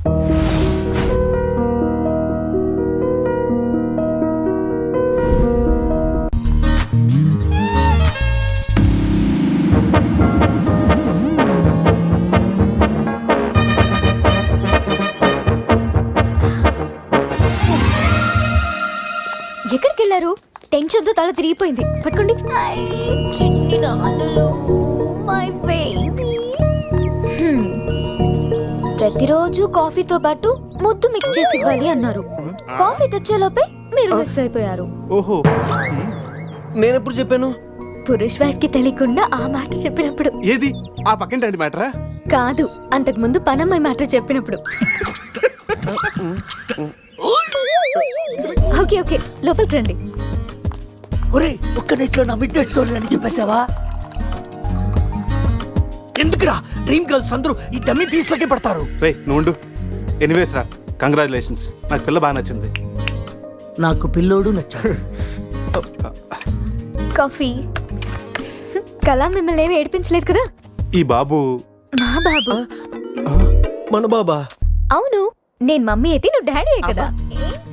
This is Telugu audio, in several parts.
ఎక్కడికి వెళ్ళారు టెన్షన్తో తల తిరిగిపోయింది. పట్టుకోండి. ఐ, ప్రతిరోజు కాఫీతో పాటు ముద్దు మిక్స్ చేసి ఇవ్వాలి అన్నారు. కాఫీ తెచ్చేలోపే మీరు మిస్ అయిపోయారు. ఓహో. నేను ఎప్పుడు చెప్పాను? పురుష్ వైఫ్కి తెలియకుండా ఆ మాట చెప్పినప్పుడు. ఏది? ఆ పక్కింటి మ్యాటరా? కాదు అంతకు ముందు పనమ్మాయి మాట చెప్పినప్పుడు. ఓకే ఓకే లోపలికి రండి. ఒరే ఒక్క నెట్లో నా మిడ్ నైట్ స్టోరీ అని చెప్పేసావా? ఎందుకురా? డ్రీమ్ గర్ల్స్ అందరూ ఈ డమ్మీ పీస్లకే పడతారు. రే నువ్వు ఎనీవేస్ రా కంగ్రాచులేషన్స్ నాకు పిల్ల బాగా నచ్చింది. నాకు పిల్లోడు నచ్చాడు. కాఫీ. కళా మిమ్మల్ని ఏమి ఏడిపించలేదు కదా? ఈ బాబు మా బాబు. మన బాబా? అవును నేను మమ్మీ అయితే నువ్వు డాడీ కదా.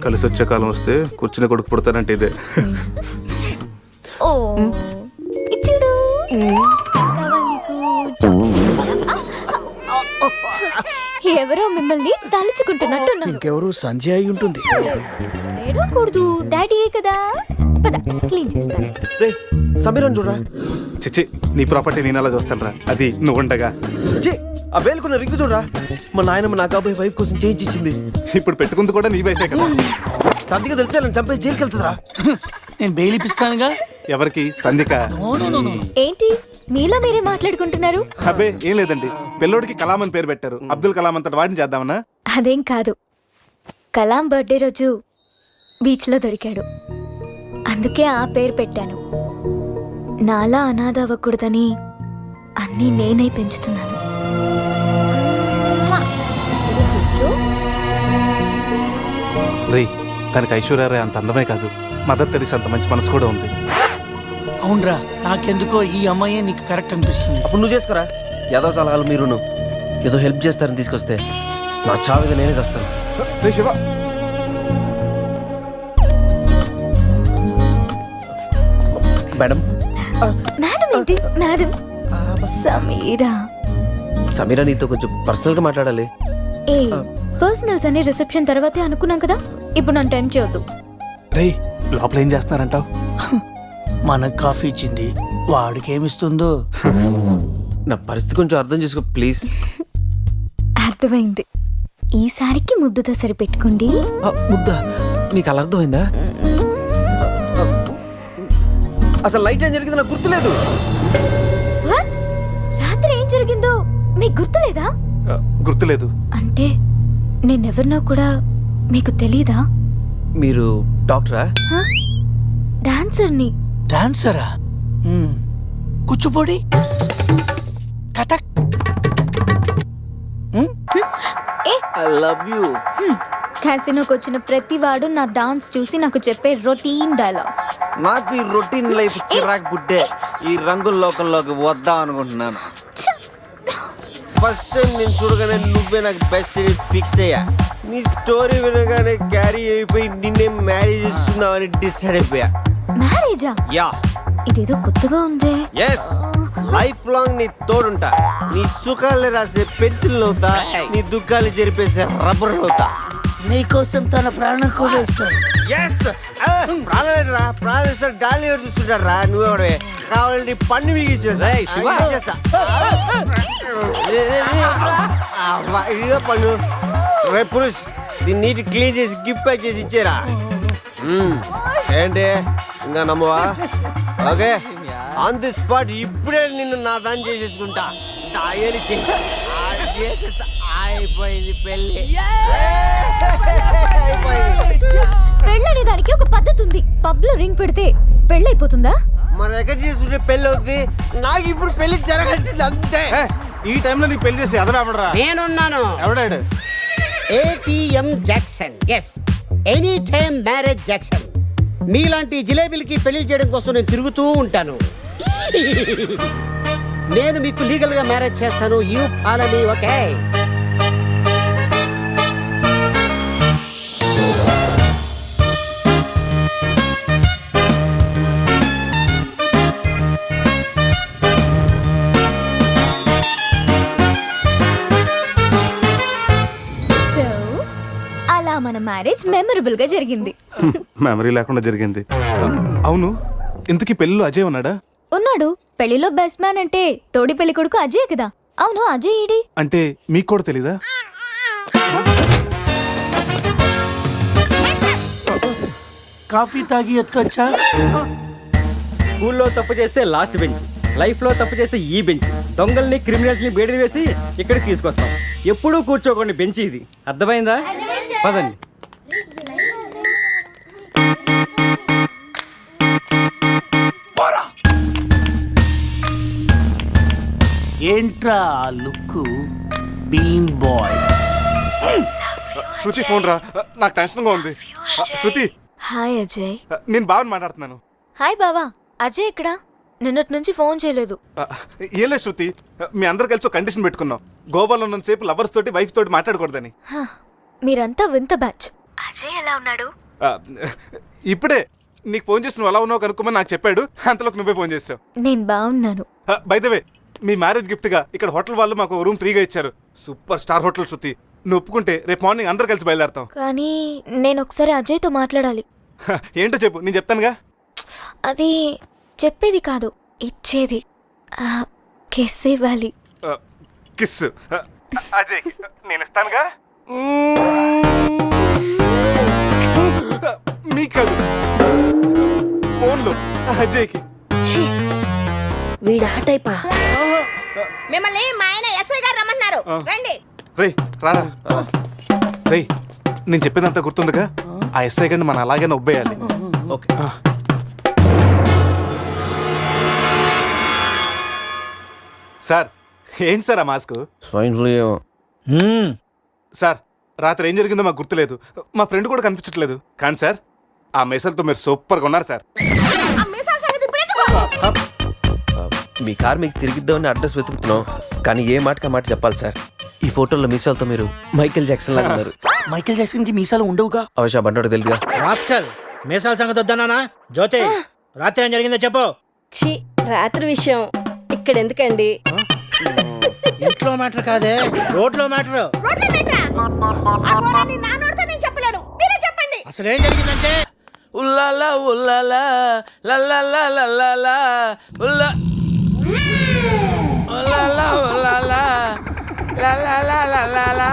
కలిసి వచ్చే కాలం వస్తే కూర్చుని కొడుకు పుడతానంటే ఇదే. ఓ ఇచ్చుడు. ఎవరో మిమ్మల్ని తలుచుకుంటున్నట్టున్నారు. ఇంకెవరు సంజయ్ అయి ఉంటుంది. ఏడవకూడదు. డాడీ కదా. పద క్లీన్ చేస్తాను. రే సమీరన్ చూడరా? చిచి నీ ప్రాపర్టీ నేను అలా చూస్తాను రా అది నువ్వు ఉండగా. చే ఆ వేలుకున్న రింగు చూడరా? మా నాయనమ్మ నా కాబోయే వైఫ్ కోసం చేయించి ఇచ్చింది. ఇప్పుడు పెట్టుకుంది కూడా నీ వయసే కదా. సంధిగా తెలిస్తే నన్ను చంపేసి జైలుకి వెళ్తుందిరా నేను బెయిల్ ఇప్పిస్తానుగా. ఎవరికి? సంధిక ఏంటి? మీలో మీరే మాట్లాడుకుంటున్నారు? అబ్బే ఏం లేదండి. పిల్లోడికి కలాం అని పేరు పెట్టారు. అబ్దుల్ కలాం అంతటి వాడిని చేద్దామన్నా అదేం కాదు. కలాం బర్త్డే రోజు బీచ్లో దొరికాడు. అందుకే ఆ పేరు పెట్టాను. నాలా అనాథ అవ్వకూడదని అన్నీ నేనై పెంచుతున్నాను. రే తనకి ఐశ్వర్యరాయ్ అంత అందమే కాదు. మదర్ తెరిసి అంత మంచి మనసు కూడా ఉంది. అవునరా నాకెందుకో ఈ అమ్మాయి నీకు కరెక్ట్ అనిపిస్తుంది. అప్పుడు నువ్వు చేసుకోరా. ఏదో సలహాలు మీరును. ఏదో హెల్ప్ చేస్తారని తీసుకొస్తే నా చావిద నేనే చేస్తాను. రే శివ. మేడం? మేడం ఏంటి? మేడం సమీరా. సమీరా నీతో కొంచెం పర్సనల్గా మాట్లాడాలి. ఏ పర్సనల్స్ అనే రిసెప్షన్ తర్వాతే అనుకున్నాం కదా? ఇప్పుడు నన్ను టైం చేయొద్దు. రే లోపల ఏం చేస్తున్నారంటావు? మనకు కాఫీ ఇచ్చింది వాడికి ఏమిస్తుందో నా పరిస్థితి కొంచెం అర్థం చేసుకో ప్లీజ్. అర్థమైంది. ఈసారికి ముద్దుతో సరిపెట్టుకోండి. ముద్ద? నీకు అలా అర్థమైందా? అసలు లైట్ ఏం జరిగింది నాకు గుర్తులేదు. What? రాత్రి ఏం జరిగిందో మీకు గుర్తులేదా? గుర్తులేదు. అంటే నేనెవరినో కూడా మీకు తెలీదా? మీరు డాక్టరా? హ? డాన్సర్ని. డాన్సరా. కూచిపూడి కథక్ మ్మ్? ఏ? ఐ లవ్ యూ క్యాసినోకి వచ్చిన ప్రతి వాడు నా డాన్స్ చూసి నాకు చెప్పే రొటీన్ డైలాగ్. నాకు ఈ రొటీన్ లైఫ్ చిరాకు పుట్టే ఈ రంగుల లోకంలోకి వద్దాం అనుకుంటున్నాను. ఫస్ట్ టైం నేను చూడగానే నువ్వే నాకు బెస్ట్ ఫిక్స్ అయ్యా. నీ స్టోరీ వినగానే క్యారీ అయిపోయి నిన్నే మ్యారేజ్ చేస్తున్నామని డిసైడ్ అయిపోయా. మ్యారేజా? యా. ఇదేదో కొత్తగా ఉందే. ఎస్ లైఫ్ లాంగ్ నీ తోడుంటా. నీ సుఖాలు రాసే పెన్సిల్ అవుతా నీ దుఃఖాలు జరిపేసే రబ్బర్ అవుతా నీకోసం తన ప్రాణం కూడా ఇస్తాడు. ఎస్ ప్రాణాలేరా ప్రాణిస్తారు గాలి చూస్తుంటారు రా నువ్వెవడే కావాలంటే పన్ను మిగిచేస్తా ఇదిగో పన్ను. రే పురుష్ దీన్ని నీటి క్లీన్ చేసి గిఫ్ట్ ప్యాక్ చేసి ఇచ్చేరా. ఏంటి? ఇంకా నమ్మవా? ఓకే. ఆన్ ది స్పాట్ ఇప్పుడే నిన్ను నా దాన్ని చేసేసుకుంటా. చేసేస్తా. అయిపోయింది పెళ్ళి. పెళ్ళనే దానికి ఒక పద్ధతి ఉంది. పబ్లో రింగ్ పెడితే పెళ్ళైపోతుందా? మన ఎక్కడ చేసుకుంటే పెళ్ళి అవుతుంది నాకు ఇప్పుడు పెళ్ళి జరగాల్సింది అంతే. ఈ టైంలో నీకు పెళ్ళి చేసి ఎదరావడరా నేనున్నాను. ఎవడాడు? ATM Jackson yes any time marriage Jackson మీలాంటి జిలేబీలకి పెళ్ళి చేయడం కోసం నేను తిరుగుతూ ఉంటాను. నేను మీకు లీగల్గా మ్యారేజ్ చేస్తాను. You follow me okay? మన మ్యారేజ్ మెమరబుల్గా జరిగింది. మెమరీ లేకుండా జరిగింది. అవును ఇంతకీ పెళ్ళిలో అజయ్ ఉన్నాడా? ఉన్నాడు. పెళ్ళిలో బెస్ట్ మ్యాన్ అంటే తోడి పెళ్ళి కొడుకు అజయ్ కదా. అవును అజయ్ ఈడి. అంటే మీకు కూడా తెలీదా? కాఫీ తాగి ఎత్తుకొచ్చా? స్కూల్లో తప్పు చేస్తే లాస్ట్ బెంచ్ లైఫ్లో తప్పు చేస్తే ఈ బెంచ్. దొంగల్ని క్రిమినల్స్ని బేడి వేసి ఇక్కడికి తీసుకొస్తాం. ఎప్పుడూ కూర్చోకండి బెంచ్ ఇది. అర్థమైందా? పదండి. ఏంట్రా ఆ look bean boy. Shruti phone రా. నాకు టెన్షన్గా ఉంది. శృతి. హాయ్ అజయ్. నేను బాగా మాట్లాడుతున్నాను. హాయ్ బావా. అజయ్ ఇక్కడ నిన్నటి నుంచి ఫోన్ చేయలేదు. ఏం లేదు శృతి. మీ అందరు కలిసి ఒక కండిషన్ పెట్టుకున్నాం. గోవాలో ఉన్నంతసేపు లవర్స్ తోటి వైఫ్ తోటి మాట్లాడకూడదని. మీరంతా వింత బ్యాచ్. అజయ్ ఎలా ఉన్నాడు? ఆ, ఇప్పుడే నీకు ఫోన్ చేసి నువ్వు ఎలా ఉన్నావు కనుక్కోమని నాకు చెప్పాడు. అంతలోకి నువ్వే ఫోన్ చేసావు. నేను బాగున్నాను. వే మీ మ్యారేజ్ గిఫ్ట్గా ఇక్కడ హోటల్ వాళ్ళు మాకు రూమ్ ఫ్రీగా ఇచ్చారు. సూపర్ స్టార్ హోటల్ శృతి నువ్వు ఒప్పుకుంటే రేపు మార్నింగ్ అందరు కలిసి బయలుదేరతాం. కానీ నేను ఒకసారి అజయ్తో మాట్లాడాలి. హ, ఏంటో చెప్పు నేను చెప్తానుగా? అది చెప్పేది కాదు ఇచ్చేది. కిస్ ఇవ్వాలి. ఆ, కిస్ అజయ్ నేను ఇస్తానుగా? మీకు కాదు ఫోన్లో. అజయ్కి. వీడు టైపా? మిమ్మల్ని మా ఆయన ఎస్ఐ గారు రమ్మంటున్నారు. ఆ. రండి. రేయ్ రారా. రేయ్ నేను చెప్పేదంతా గుర్తుందిగా? ఆ ఎస్ఐ గండి మనం అలాగే ఒబ్బేయాలి ఓకే. సార్ ఏంటి సార్ ఆ మాస్క్? స్వైన్ ఫ్లూ ఏమో సార్ రాత్రి ఏం జరిగిందో మాకు గుర్తులేదు. మా ఫ్రెండ్ కూడా కనిపించట్లేదు. కానీ సార్ ఆ మెసల్తో మీరు సూపర్గా ఉన్నారు సార్. ఆ మీసాల సంగతి మీ కార్ మీకు తిరిగిద్దామని అడ్రస్ వెతుకుతున్నాం. కానీ ఏ మాటకి ఆ మాట చెప్పాలి సార్? ఈ ఫోటోలో మీసాలతో మీరు మైకేల్ జాక్సన్ లాగా ఉన్నారు. మైకేల్ జాక్సన్కి మీసాలు ఉండవుగా? అవశా బండోడు తెలుగుగా రాస్కల్ మీసాల సంగతి వద్దన్నానా జ్యోతి రాత్రి ఏం జరిగిందో చెప్పు. ఛీ రాత్రి విషయం. ఇక్కడ ఎందుకండి? ఇంట్లో మ్యాటర్ కాదే. రోడ్లో మ్యాటర్. రోడ్ల మీటరా? ఆ ఘోరాన్ని నా నోటితో నేను చెప్పలేను. మీరే చెప్పండి. అసలు ఏం జరిగిందంటే? ఉల్లాలా ఉల్లాలా లల్లాలా లల్లాలా ఉల్లా ఉల్లాలా ఉల్లాలా లల్లాలా లల్లాలా.